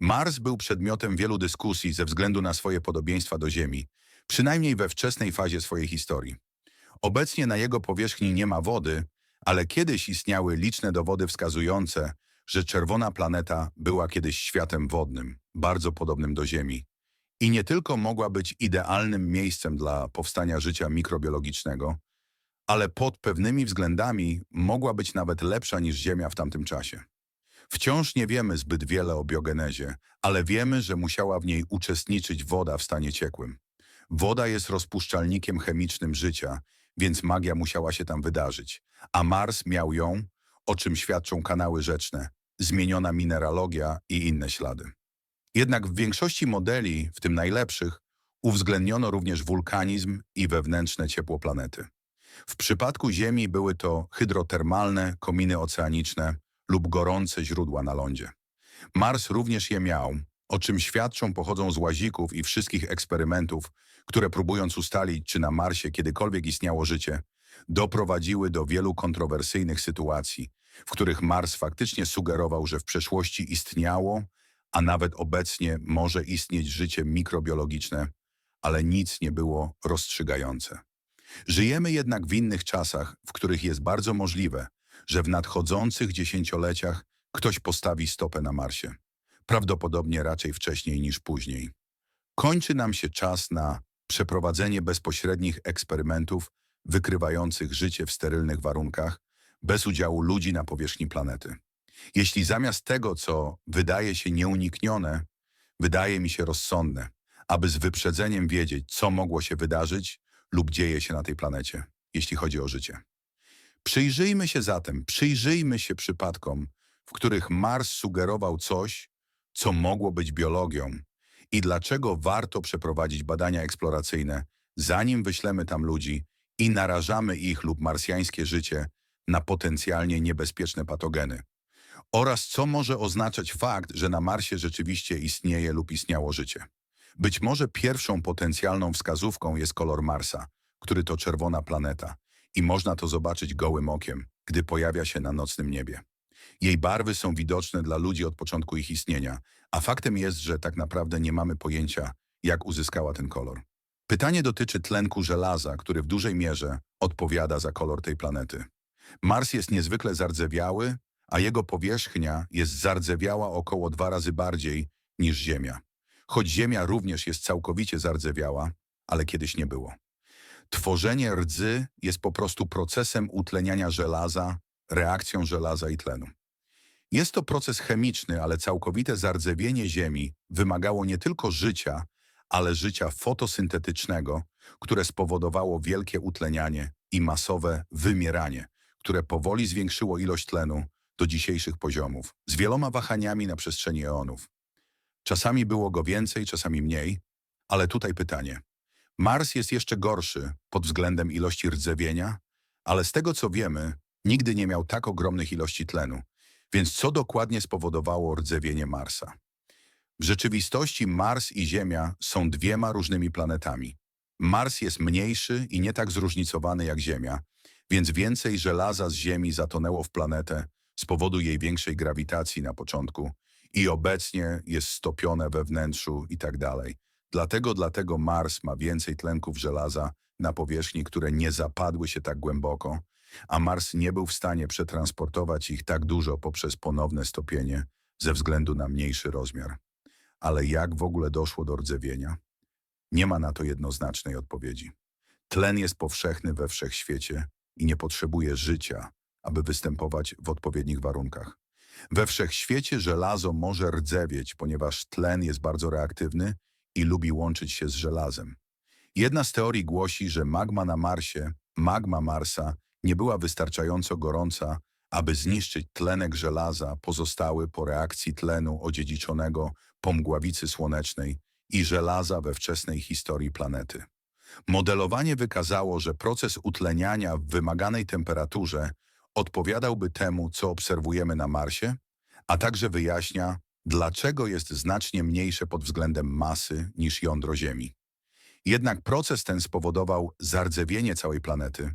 Mars był przedmiotem wielu dyskusji ze względu na swoje podobieństwa do Ziemi, przynajmniej we wczesnej fazie swojej historii. Obecnie na jego powierzchni nie ma wody, ale kiedyś istniały liczne dowody wskazujące, że czerwona planeta była kiedyś światem wodnym, bardzo podobnym do Ziemi. I nie tylko mogła być idealnym miejscem dla powstania życia mikrobiologicznego, ale pod pewnymi względami mogła być nawet lepsza niż Ziemia w tamtym czasie. Wciąż nie wiemy zbyt wiele o biogenezie, ale wiemy, że musiała w niej uczestniczyć woda w stanie ciekłym. Woda jest rozpuszczalnikiem chemicznym życia, więc magia musiała się tam wydarzyć. A Mars miał ją, o czym świadczą kanały rzeczne, zmieniona mineralogia i inne ślady. Jednak w większości modeli, w tym najlepszych, uwzględniono również wulkanizm i wewnętrzne ciepło planety. W przypadku Ziemi były to hydrotermalne kominy oceaniczne lub gorące źródła na lądzie. Mars również je miał, o czym świadczą pochodzą z łazików i wszystkich eksperymentów, które próbując ustalić, czy na Marsie kiedykolwiek istniało życie, doprowadziły do wielu kontrowersyjnych sytuacji, w których Mars faktycznie sugerował, że w przeszłości istniało, a nawet obecnie może istnieć życie mikrobiologiczne, ale nic nie było rozstrzygające. Żyjemy jednak w innych czasach, w których jest bardzo możliwe, że w nadchodzących dziesięcioleciach ktoś postawi stopę na Marsie. Prawdopodobnie raczej wcześniej niż później. Kończy nam się czas na przeprowadzenie bezpośrednich eksperymentów wykrywających życie w sterylnych warunkach, bez udziału ludzi na powierzchni planety. Jeśli zamiast tego, co wydaje się nieuniknione, wydaje mi się rozsądne, aby z wyprzedzeniem wiedzieć, co mogło się wydarzyć lub dzieje się na tej planecie, jeśli chodzi o życie. Przyjrzyjmy się zatem, przyjrzyjmy się przypadkom, w których Mars sugerował coś, co mogło być biologią i dlaczego warto przeprowadzić badania eksploracyjne, zanim wyślemy tam ludzi i narażamy ich lub marsjańskie życie na potencjalnie niebezpieczne patogeny. Oraz co może oznaczać fakt, że na Marsie rzeczywiście istnieje lub istniało życie. Być może pierwszą potencjalną wskazówką jest kolor Marsa, który to czerwona planeta i można to zobaczyć gołym okiem, gdy pojawia się na nocnym niebie. Jej barwy są widoczne dla ludzi od początku ich istnienia, a faktem jest, że tak naprawdę nie mamy pojęcia, jak uzyskała ten kolor. Pytanie dotyczy tlenku żelaza, który w dużej mierze odpowiada za kolor tej planety. Mars jest niezwykle zardzewiały, a jego powierzchnia jest zardzewiała około dwa razy bardziej niż Ziemia. Choć Ziemia również jest całkowicie zardzewiała, ale kiedyś nie było. Tworzenie rdzy jest po prostu procesem utleniania żelaza, reakcją żelaza i tlenu. Jest to proces chemiczny, ale całkowite zardzewienie Ziemi wymagało nie tylko życia, ale życia fotosyntetycznego, które spowodowało wielkie utlenianie i masowe wymieranie, które powoli zwiększyło ilość tlenu do dzisiejszych poziomów, z wieloma wahaniami na przestrzeni eonów. Czasami było go więcej, czasami mniej, ale tutaj pytanie. Mars jest jeszcze gorszy pod względem ilości rdzewienia, ale z tego co wiemy, nigdy nie miał tak ogromnych ilości tlenu. Więc co dokładnie spowodowało rdzewienie Marsa? W rzeczywistości Mars i Ziemia są dwiema różnymi planetami. Mars jest mniejszy i nie tak zróżnicowany jak Ziemia, więc więcej żelaza z Ziemi zatonęło w planetę z powodu jej większej grawitacji na początku i obecnie jest stopione we wnętrzu i tak. Dlatego, dlatego Mars ma więcej tlenków żelaza na powierzchni, które nie zapadły się tak głęboko, a Mars nie był w stanie przetransportować ich tak dużo poprzez ponowne stopienie ze względu na mniejszy rozmiar. Ale jak w ogóle doszło do rdzewienia? Nie ma na to jednoznacznej odpowiedzi. Tlen jest powszechny we wszechświecie i nie potrzebuje życia, aby występować w odpowiednich warunkach. We wszechświecie żelazo może rdzewieć, ponieważ tlen jest bardzo reaktywny i lubi łączyć się z żelazem. Jedna z teorii głosi, że magma na Marsie, magma Marsa, nie była wystarczająco gorąca, aby zniszczyć tlenek żelaza pozostały po reakcji tlenu odziedziczonego po mgławicy słonecznej i żelaza we wczesnej historii planety. Modelowanie wykazało, że proces utleniania w wymaganej temperaturze odpowiadałby temu, co obserwujemy na Marsie, a także wyjaśnia, dlaczego jest znacznie mniejsze pod względem masy niż jądro Ziemi. Jednak proces ten spowodował zardzewienie całej planety,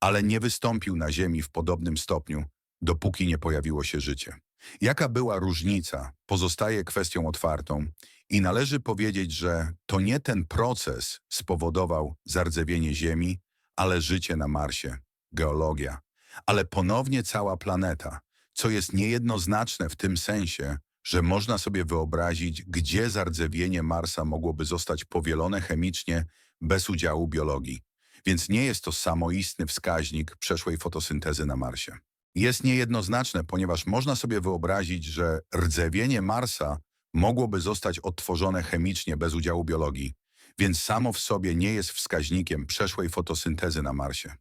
ale nie wystąpił na Ziemi w podobnym stopniu, dopóki nie pojawiło się życie. Jaka była różnica, pozostaje kwestią otwartą i należy powiedzieć, że to nie ten proces spowodował zardzewienie Ziemi, ale życie na Marsie, geologia, ale ponownie cała planeta, co jest niejednoznaczne w tym sensie, że można sobie wyobrazić, gdzie zardzewienie Marsa mogłoby zostać powielone chemicznie bez udziału biologii. Więc nie jest to samoistny wskaźnik przeszłej fotosyntezy na Marsie. Jest niejednoznaczne, ponieważ można sobie wyobrazić, że rdzewienie Marsa mogłoby zostać odtworzone chemicznie bez udziału biologii, więc samo w sobie nie jest wskaźnikiem przeszłej fotosyntezy na Marsie.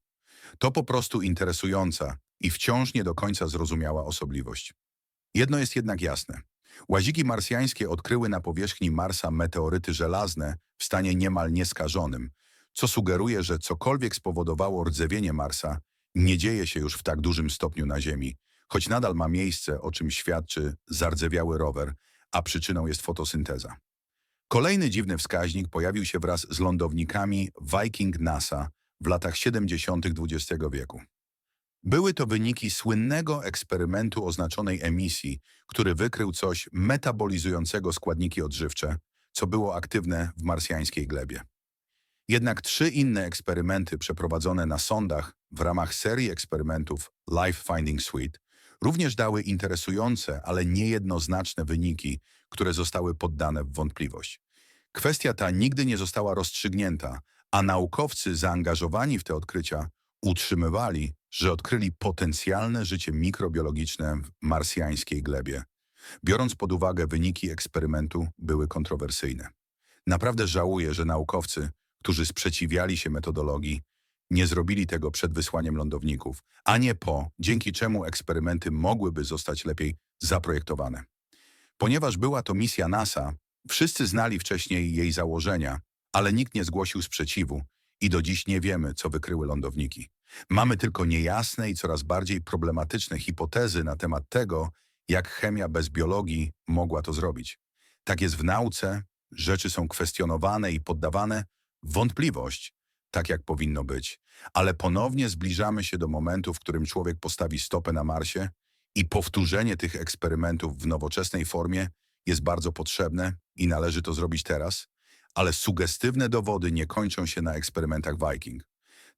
To po prostu interesująca i wciąż nie do końca zrozumiała osobliwość. Jedno jest jednak jasne. Łaziki marsjańskie odkryły na powierzchni Marsa meteoryty żelazne w stanie niemal nieskażonym, co sugeruje, że cokolwiek spowodowało rdzewienie Marsa, nie dzieje się już w tak dużym stopniu na Ziemi, choć nadal ma miejsce, o czym świadczy zardzewiały rower, a przyczyną jest fotosynteza. Kolejny dziwny wskaźnik pojawił się wraz z lądownikami Viking NASA w latach 70. XX wieku. Były to wyniki słynnego eksperymentu oznaczonej emisji, który wykrył coś metabolizującego składniki odżywcze, co było aktywne w marsjańskiej glebie. Jednak trzy inne eksperymenty przeprowadzone na sondach w ramach serii eksperymentów Life Finding Suite również dały interesujące, ale niejednoznaczne wyniki, które zostały poddane w wątpliwość. Kwestia ta nigdy nie została rozstrzygnięta, a naukowcy zaangażowani w te odkrycia utrzymywali, że odkryli potencjalne życie mikrobiologiczne w marsjańskiej glebie. Biorąc pod uwagę wyniki eksperymentu, były kontrowersyjne. Naprawdę żałuję, że naukowcy, którzy sprzeciwiali się metodologii, nie zrobili tego przed wysłaniem lądowników, a nie po, dzięki czemu eksperymenty mogłyby zostać lepiej zaprojektowane. Ponieważ była to misja NASA, wszyscy znali wcześniej jej założenia, ale nikt nie zgłosił sprzeciwu i do dziś nie wiemy, co wykryły lądowniki. Mamy tylko niejasne i coraz bardziej problematyczne hipotezy na temat tego, jak chemia bez biologii mogła to zrobić. Tak jest w nauce, rzeczy są kwestionowane i poddawane wątpliwość, tak jak powinno być, ale ponownie zbliżamy się do momentu, w którym człowiek postawi stopę na Marsie i powtórzenie tych eksperymentów w nowoczesnej formie jest bardzo potrzebne i należy to zrobić teraz, ale sugestywne dowody nie kończą się na eksperymentach Viking.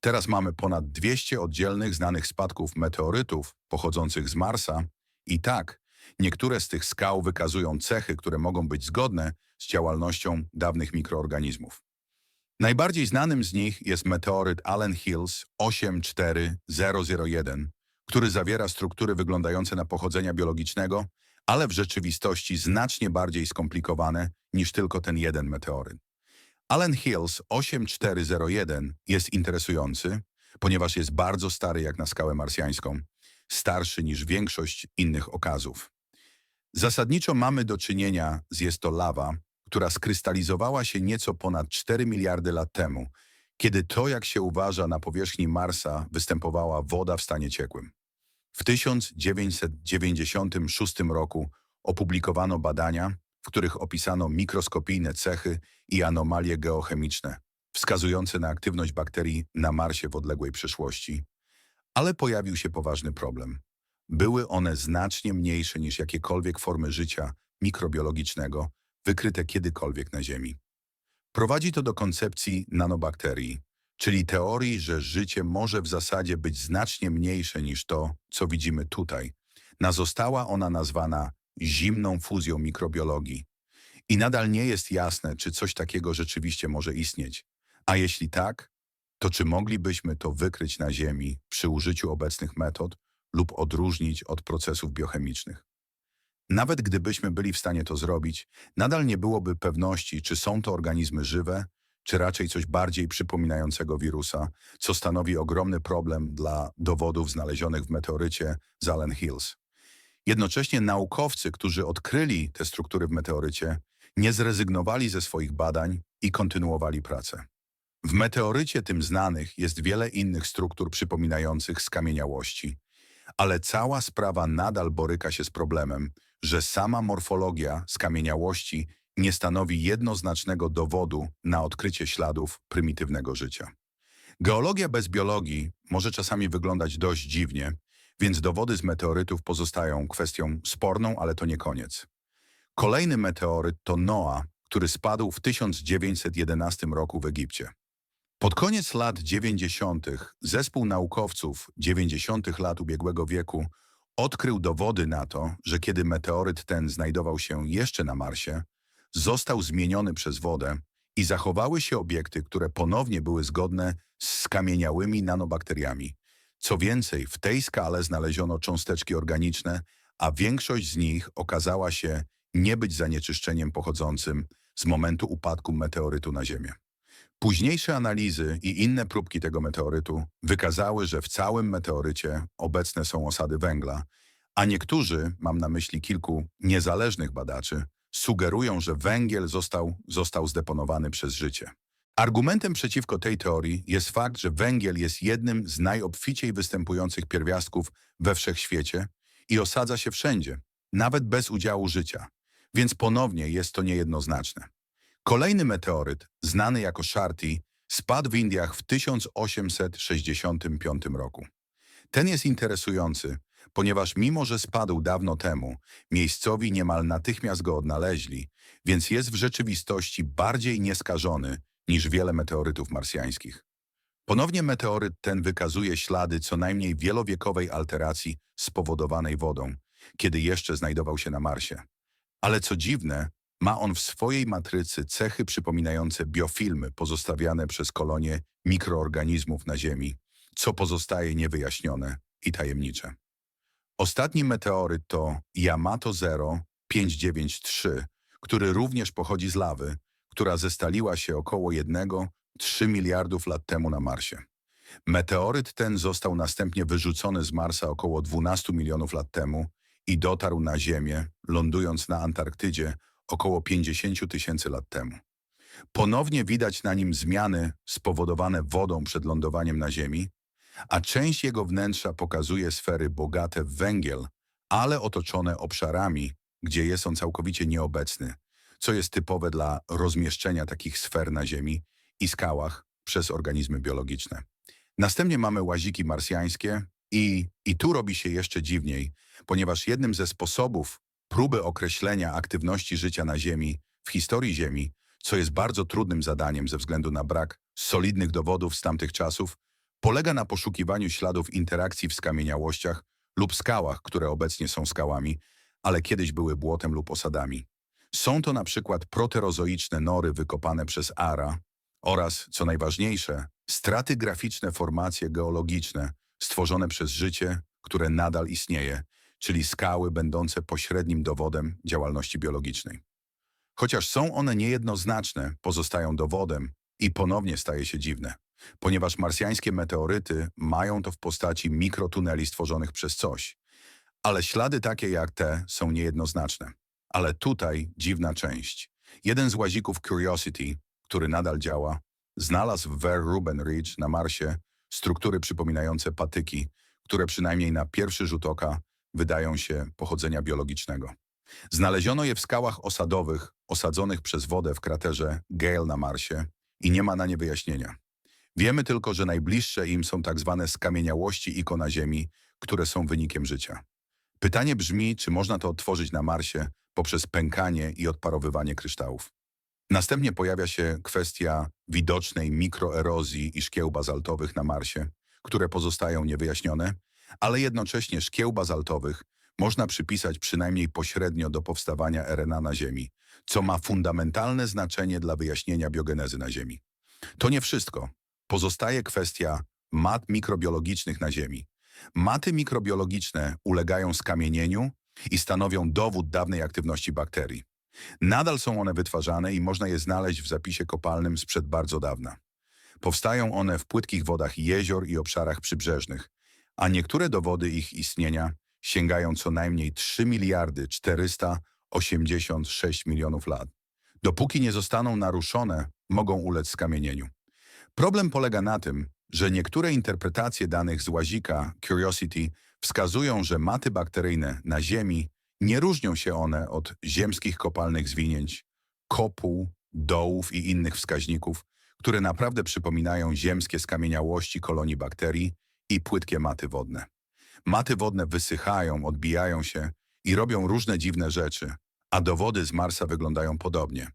Teraz mamy ponad 200 oddzielnych znanych spadków meteorytów pochodzących z Marsa i tak, niektóre z tych skał wykazują cechy, które mogą być zgodne z działalnością dawnych mikroorganizmów. Najbardziej znanym z nich jest meteoryt Allen Hills 84001, który zawiera struktury wyglądające na pochodzenia biologicznego, ale w rzeczywistości znacznie bardziej skomplikowane niż tylko ten jeden meteoryt. Allen Hills 8401 jest interesujący, ponieważ jest bardzo stary jak na skałę marsjańską, starszy niż większość innych okazów. Zasadniczo mamy do czynienia z jest to lawa, która skrystalizowała się nieco ponad 4 miliardy lat temu, kiedy to, jak się uważa, na powierzchni Marsa występowała woda w stanie ciekłym. W 1996 roku opublikowano badania, w których opisano mikroskopijne cechy i anomalie geochemiczne, wskazujące na aktywność bakterii na Marsie w odległej przeszłości. Ale pojawił się poważny problem. Były one znacznie mniejsze niż jakiekolwiek formy życia mikrobiologicznego wykryte kiedykolwiek na Ziemi. Prowadzi to do koncepcji nanobakterii, czyli teorii, że życie może w zasadzie być znacznie mniejsze niż to, co widzimy tutaj. Na została ona nazwana zimną fuzją mikrobiologii. I nadal nie jest jasne, czy coś takiego rzeczywiście może istnieć. A jeśli tak, to czy moglibyśmy to wykryć na Ziemi przy użyciu obecnych metod lub odróżnić od procesów biochemicznych? Nawet gdybyśmy byli w stanie to zrobić, nadal nie byłoby pewności, czy są to organizmy żywe, czy raczej coś bardziej przypominającego wirusa, co stanowi ogromny problem dla dowodów znalezionych w meteorycie z Allen Hills. Jednocześnie naukowcy, którzy odkryli te struktury w meteorycie, nie zrezygnowali ze swoich badań i kontynuowali pracę. W meteorycie tym znanych jest wiele innych struktur przypominających skamieniałości, ale cała sprawa nadal boryka się z problemem, że sama morfologia skamieniałości nie stanowi jednoznacznego dowodu na odkrycie śladów prymitywnego życia. Geologia bez biologii może czasami wyglądać dość dziwnie, więc dowody z meteorytów pozostają kwestią sporną, ale to nie koniec. Kolejny meteoryt to Noa, który spadł w 1911 roku w Egipcie. Pod koniec lat 90. zespół naukowców 90. lat ubiegłego wieku odkrył dowody na to, że kiedy meteoryt ten znajdował się jeszcze na Marsie, został zmieniony przez wodę i zachowały się obiekty, które ponownie były zgodne z skamieniałymi nanobakteriami. Co więcej, w tej skale znaleziono cząsteczki organiczne, a większość z nich okazała się nie być zanieczyszczeniem pochodzącym z momentu upadku meteorytu na Ziemię. Późniejsze analizy i inne próbki tego meteorytu wykazały, że w całym meteorycie obecne są osady węgla, a niektórzy, mam na myśli kilku niezależnych badaczy, sugerują, że węgiel został, został zdeponowany przez życie. Argumentem przeciwko tej teorii jest fakt, że węgiel jest jednym z najobficiej występujących pierwiastków we wszechświecie i osadza się wszędzie, nawet bez udziału życia, więc ponownie jest to niejednoznaczne. Kolejny meteoryt, znany jako Sharti, spadł w Indiach w 1865 roku. Ten jest interesujący, ponieważ mimo, że spadł dawno temu, miejscowi niemal natychmiast go odnaleźli, więc jest w rzeczywistości bardziej nieskażony niż wiele meteorytów marsjańskich. Ponownie meteoryt ten wykazuje ślady co najmniej wielowiekowej alteracji spowodowanej wodą, kiedy jeszcze znajdował się na Marsie. Ale co dziwne, ma on w swojej matrycy cechy przypominające biofilmy pozostawiane przez kolonie mikroorganizmów na Ziemi, co pozostaje niewyjaśnione i tajemnicze. Ostatni meteoryt to Yamato 0593, który również pochodzi z lawy, która zestaliła się około 1,3 miliardów lat temu na Marsie. Meteoryt ten został następnie wyrzucony z Marsa około 12 milionów lat temu i dotarł na Ziemię, lądując na Antarktydzie około 50 tysięcy lat temu. Ponownie widać na nim zmiany spowodowane wodą przed lądowaniem na Ziemi, a część jego wnętrza pokazuje sfery bogate w węgiel, ale otoczone obszarami, gdzie jest on całkowicie nieobecny, co jest typowe dla rozmieszczenia takich sfer na Ziemi i skałach przez organizmy biologiczne. Następnie mamy łaziki marsjańskie i, i tu robi się jeszcze dziwniej, ponieważ jednym ze sposobów próby określenia aktywności życia na Ziemi w historii Ziemi, co jest bardzo trudnym zadaniem ze względu na brak solidnych dowodów z tamtych czasów, polega na poszukiwaniu śladów interakcji w skamieniałościach lub skałach, które obecnie są skałami, ale kiedyś były błotem lub osadami. Są to na przykład proterozoiczne nory wykopane przez Ara oraz, co najważniejsze, stratygraficzne formacje geologiczne stworzone przez życie, które nadal istnieje, czyli skały będące pośrednim dowodem działalności biologicznej. Chociaż są one niejednoznaczne, pozostają dowodem i ponownie staje się dziwne, ponieważ marsjańskie meteoryty mają to w postaci mikrotuneli stworzonych przez coś. Ale ślady takie jak te są niejednoznaczne. Ale tutaj dziwna część. Jeden z łazików Curiosity, który nadal działa, znalazł w Ver Ruben Ridge na Marsie struktury przypominające patyki, które przynajmniej na pierwszy rzut oka wydają się pochodzenia biologicznego. Znaleziono je w skałach osadowych osadzonych przez wodę w kraterze Gale na Marsie i nie ma na nie wyjaśnienia. Wiemy tylko, że najbliższe im są tak zwane skamieniałości ikona Ziemi, które są wynikiem życia. Pytanie brzmi, czy można to odtworzyć na Marsie poprzez pękanie i odparowywanie kryształów. Następnie pojawia się kwestia widocznej mikroerozji i szkieł bazaltowych na Marsie, które pozostają niewyjaśnione, ale jednocześnie szkieł bazaltowych można przypisać przynajmniej pośrednio do powstawania RNA na Ziemi, co ma fundamentalne znaczenie dla wyjaśnienia biogenezy na Ziemi. To nie wszystko. Pozostaje kwestia mat mikrobiologicznych na Ziemi. Maty mikrobiologiczne ulegają skamienieniu i stanowią dowód dawnej aktywności bakterii. Nadal są one wytwarzane i można je znaleźć w zapisie kopalnym sprzed bardzo dawna. Powstają one w płytkich wodach jezior i obszarach przybrzeżnych, a niektóre dowody ich istnienia sięgają co najmniej 3 miliardy 486 milionów lat. Dopóki nie zostaną naruszone, mogą ulec skamienieniu. Problem polega na tym, że niektóre interpretacje danych z łazika Curiosity wskazują, że maty bakteryjne na Ziemi nie różnią się one od ziemskich kopalnych zwinięć, kopuł, dołów i innych wskaźników, które naprawdę przypominają ziemskie skamieniałości kolonii bakterii i płytkie maty wodne. Maty wodne wysychają, odbijają się i robią różne dziwne rzeczy, a dowody z Marsa wyglądają podobnie.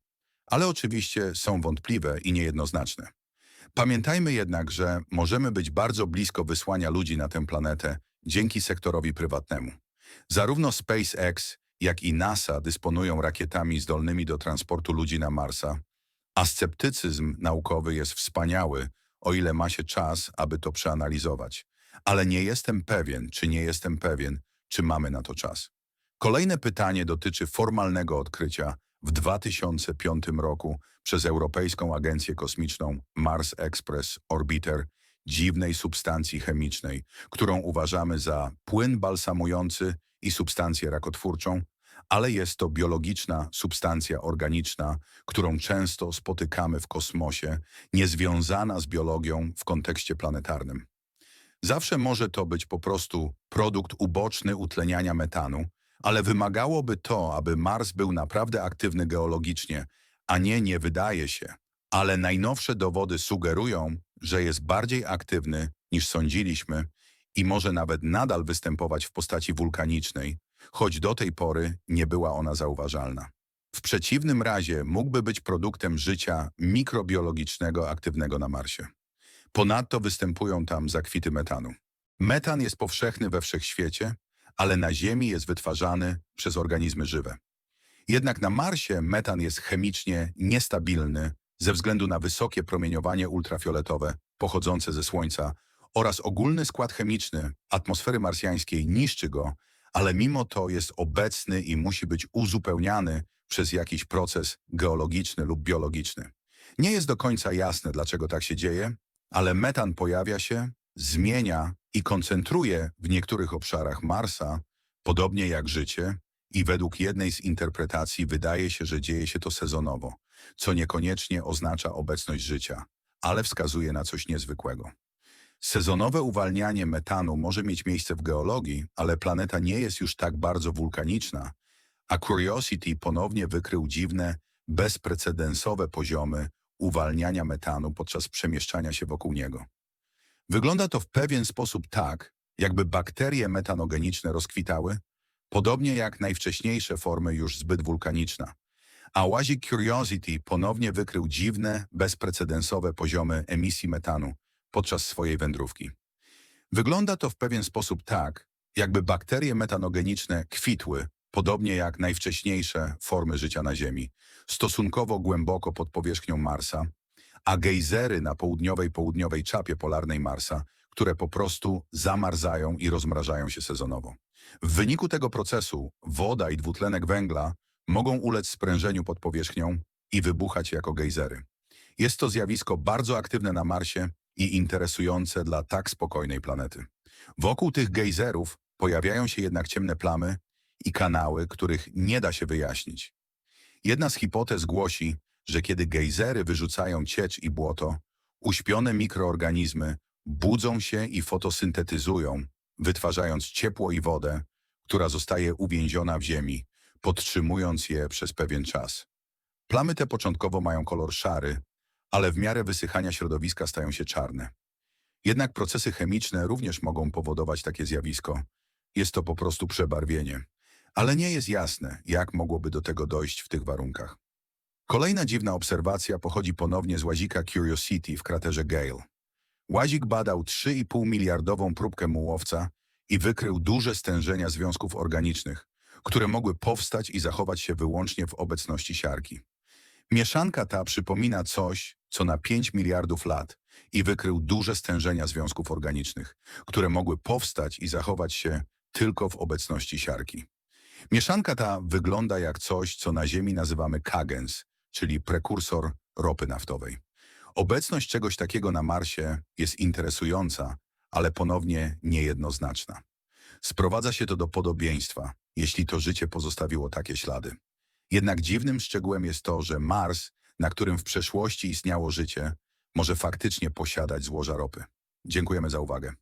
Ale oczywiście są wątpliwe i niejednoznaczne. Pamiętajmy jednak, że możemy być bardzo blisko wysłania ludzi na tę planetę dzięki sektorowi prywatnemu. Zarówno SpaceX, jak i NASA dysponują rakietami zdolnymi do transportu ludzi na Marsa, a sceptycyzm naukowy jest wspaniały, o ile ma się czas, aby to przeanalizować. Ale nie jestem pewien, czy nie jestem pewien, czy mamy na to czas. Kolejne pytanie dotyczy formalnego odkrycia w 2005 roku przez Europejską Agencję Kosmiczną Mars Express Orbiter dziwnej substancji chemicznej, którą uważamy za płyn balsamujący i substancję rakotwórczą, ale jest to biologiczna substancja organiczna, którą często spotykamy w kosmosie, niezwiązana z biologią w kontekście planetarnym. Zawsze może to być po prostu produkt uboczny utleniania metanu, ale wymagałoby to, aby Mars był naprawdę aktywny geologicznie, a nie nie wydaje się. Ale najnowsze dowody sugerują, że jest bardziej aktywny niż sądziliśmy i może nawet nadal występować w postaci wulkanicznej, choć do tej pory nie była ona zauważalna. W przeciwnym razie mógłby być produktem życia mikrobiologicznego aktywnego na Marsie. Ponadto występują tam zakwity metanu. Metan jest powszechny we wszechświecie, ale na Ziemi jest wytwarzany przez organizmy żywe. Jednak na Marsie metan jest chemicznie niestabilny ze względu na wysokie promieniowanie ultrafioletowe pochodzące ze Słońca oraz ogólny skład chemiczny atmosfery marsjańskiej niszczy go, ale mimo to jest obecny i musi być uzupełniany przez jakiś proces geologiczny lub biologiczny. Nie jest do końca jasne, dlaczego tak się dzieje, ale metan pojawia się, zmienia i koncentruje w niektórych obszarach Marsa, podobnie jak życie, i według jednej z interpretacji wydaje się, że dzieje się to sezonowo, co niekoniecznie oznacza obecność życia, ale wskazuje na coś niezwykłego. Sezonowe uwalnianie metanu może mieć miejsce w geologii, ale planeta nie jest już tak bardzo wulkaniczna, a Curiosity ponownie wykrył dziwne, bezprecedensowe poziomy uwalniania metanu podczas przemieszczania się wokół niego. Wygląda to w pewien sposób tak, jakby bakterie metanogeniczne rozkwitały, podobnie jak najwcześniejsze formy już zbyt wulkaniczna. A łazik Curiosity ponownie wykrył dziwne, bezprecedensowe poziomy emisji metanu podczas swojej wędrówki. Wygląda to w pewien sposób tak, jakby bakterie metanogeniczne kwitły, podobnie jak najwcześniejsze formy życia na Ziemi, stosunkowo głęboko pod powierzchnią Marsa, a gejzery na południowej południowej czapie polarnej Marsa, które po prostu zamarzają i rozmrażają się sezonowo. W wyniku tego procesu woda i dwutlenek węgla mogą ulec sprężeniu pod powierzchnią i wybuchać jako gejzery. Jest to zjawisko bardzo aktywne na Marsie i interesujące dla tak spokojnej planety. Wokół tych gejzerów pojawiają się jednak ciemne plamy i kanały, których nie da się wyjaśnić. Jedna z hipotez głosi, że kiedy gejzery wyrzucają ciecz i błoto, uśpione mikroorganizmy budzą się i fotosyntetyzują, wytwarzając ciepło i wodę, która zostaje uwięziona w ziemi, podtrzymując je przez pewien czas. Plamy te początkowo mają kolor szary, ale w miarę wysychania środowiska stają się czarne. Jednak procesy chemiczne również mogą powodować takie zjawisko. Jest to po prostu przebarwienie. Ale nie jest jasne, jak mogłoby do tego dojść w tych warunkach. Kolejna dziwna obserwacja pochodzi ponownie z łazika Curiosity w kraterze Gale. Łazik badał 3,5 miliardową próbkę mułowca i wykrył duże stężenia związków organicznych, które mogły powstać i zachować się wyłącznie w obecności siarki. Mieszanka ta przypomina coś, co na 5 miliardów lat i wykrył duże stężenia związków organicznych, które mogły powstać i zachować się tylko w obecności siarki. Mieszanka ta wygląda jak coś, co na Ziemi nazywamy kagens, czyli prekursor ropy naftowej. Obecność czegoś takiego na Marsie jest interesująca, ale ponownie niejednoznaczna. Sprowadza się to do podobieństwa, jeśli to życie pozostawiło takie ślady. Jednak dziwnym szczegółem jest to, że Mars, na którym w przeszłości istniało życie, może faktycznie posiadać złoża ropy. Dziękujemy za uwagę.